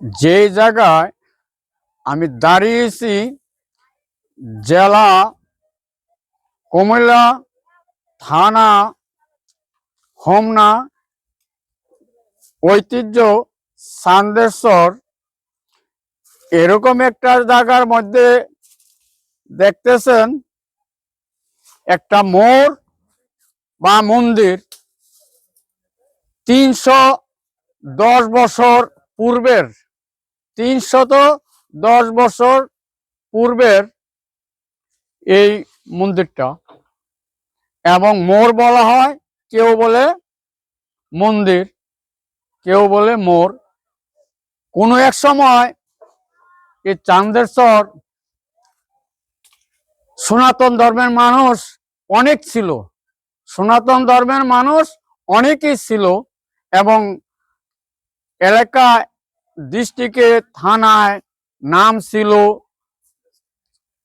যে জায়গায় আমি দাঁড়িয়েছি, জেলা, কুমিল্লা থানা, হোমনা, ঐতিহ্য, সান্দেশ্বর, এরকম একটা জায়গার মধ্যে দেখতেছেন একটা মোড় বা মন্দির। তিনশো দশ বছর পূর্বের তিনশত দশ বছর পূর্বের এই মন্দিরটা। এবং মোর বলা হয়, কেউ বলে মন্দির, কেউ বলে মোর। কোনো এক সময় এই চান্দেশ্বর সনাতন ধর্মের মানুষ অনেক ছিল। সনাতন ধর্মের মানুষ অনেকেই ছিল এবং এলাকায় ডিস্ট্রিক্টে, থানায় নাম ছিল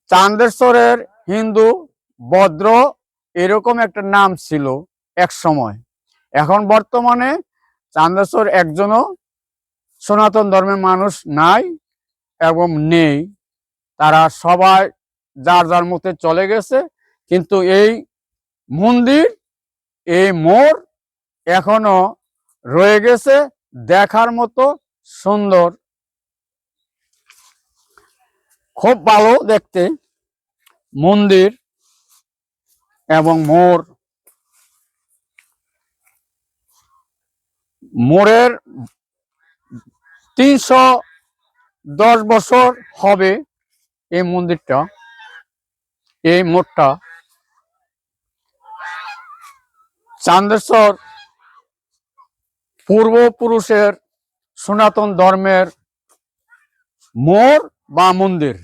চান্দেশ্বরের হিন্দু ভদ্র, এরকম একটা নাম ছিল এক সময় এখন বর্তমানে চান্দেশ্বর একজনও সনাতন ধর্মের মানুষ নাই এবং নেই। তারা সবাই যার যার মতে চলে গেছে, কিন্তু এই মন্দির, এই মোড় এখনও রয়ে গেছে দেখার মতো সুন্দর, খুব ভালো দেখতে, মন্দির এবং মোর। মোড়ের তিনশো দশ বছর হবে এই মন্দিরটা, এই মোড়টা। চান্দেশ্বর পূর্বপুরুষের সনাতন ধর্মের মোর বা মন্দির।